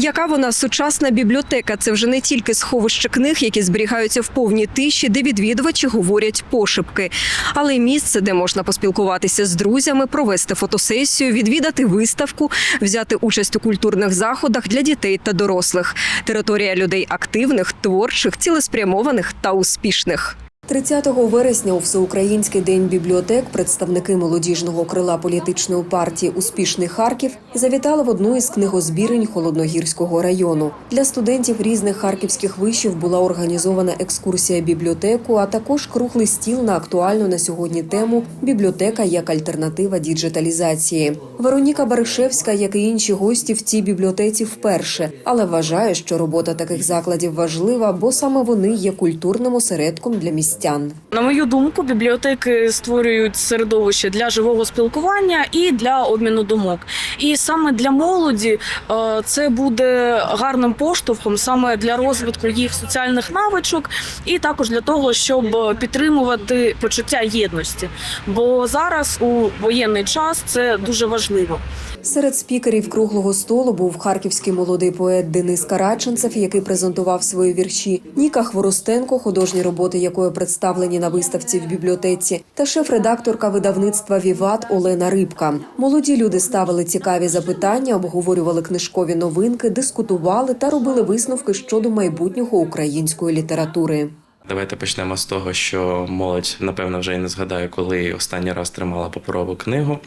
Яка вона сучасна бібліотека? Це вже не тільки сховище книг, які зберігаються в повній тиші, де відвідувачі говорять пошепки, але й місце, де можна поспілкуватися з друзями, провести фотосесію, відвідати виставку, взяти участь у культурних заходах для дітей та дорослих. Територія людей активних, творчих, цілеспрямованих та успішних. 30 вересня у Всеукраїнський день бібліотек представники молодіжного крила політичної партії Успішний Харків завітали в одну із книгозбірень Холодногірського району. Для студентів різних харківських вишів була організована екскурсія бібліотеку, а також круглий стіл на актуальну на сьогодні тему бібліотека як альтернатива діджиталізації. Вероніка Баришевська, як і інші гості в цій бібліотеці вперше, але вважає, що робота таких закладів важлива, бо саме вони є культурним осередком для містян. На мою думку, бібліотеки створюють середовище для живого спілкування і для обміну думок. І саме для молоді е, це буде гарним поштовхом саме для розвитку їх соціальних навичок, і також для того, щоб підтримувати почуття єдності. Бо зараз у воєнний час це дуже важливо. Серед спікерів круглого столу був харківський молодий поет Денис Караченцев, який презентував свої вірші, Ніка Хворостенко, художні роботи якої представлені на виставці в бібліотеці, та шеф-редакторка видавництва Віват Олена Рибка. Молоді люди ставили цікаві запитання, обговорювали книжкові новинки, дискутували та робили висновки щодо майбутнього української літератури. Давайте почнемо з того, що молодь, напевно, вже і не згадає, коли останній раз тримала паперову книгу.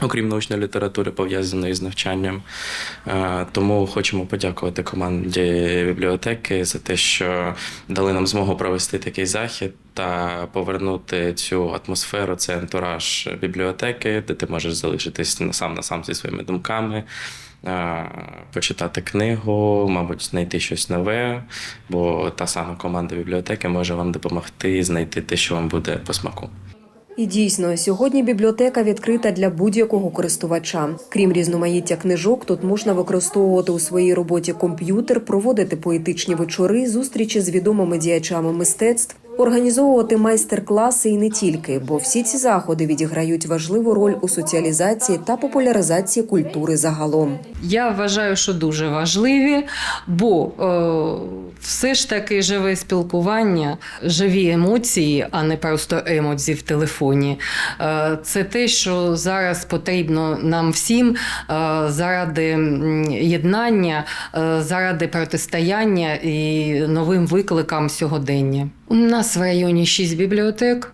Окрім научної літератури, пов'язаної з навчанням, Е, тому хочемо подякувати команді бібліотеки за те, що дали нам змогу провести такий захід та повернути цю атмосферу, цей антураж бібліотеки, де ти можеш залишитись сам на сам зі своїми думками, е, почитати книгу, мабуть, знайти щось нове, бо та сама команда бібліотеки може вам допомогти знайти те, що вам буде по смаку. І дійсно, сьогодні бібліотека відкрита для будь-якого користувача. Крім різноманіття книжок, тут можна використовувати у своїй роботі комп'ютер, проводити поетичні вечори, зустрічі з відомими діячами мистецтв, організовувати майстер-класи і не тільки, бо всі ці заходи відіграють важливу роль у соціалізації та популяризації культури загалом. Я вважаю, що дуже важливі, бо е, все ж таки живе спілкування, живі емоції, а не просто емоції в телефоні. Е, це те, що зараз потрібно нам всім е, заради єднання, е, заради протистояння і новим викликам сьогодення. У нас в районі шість бібліотек.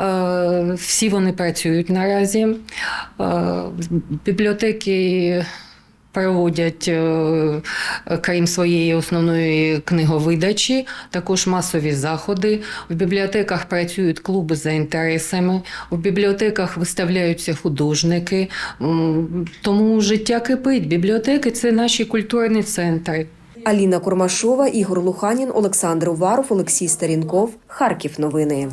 Е, Всі вони працюють наразі. Е, Бібліотеки проводять, е, крім своєї основної книговидачі, також масові заходи. В бібліотеках працюють клуби за інтересами, в бібліотеках виставляються художники. Тому життя кипить. Бібліотеки це наші культурні центри. Аліна Курмашова, Ігор Луханін, Олександр Уваров, Олексій Старінков. Харків. Новини.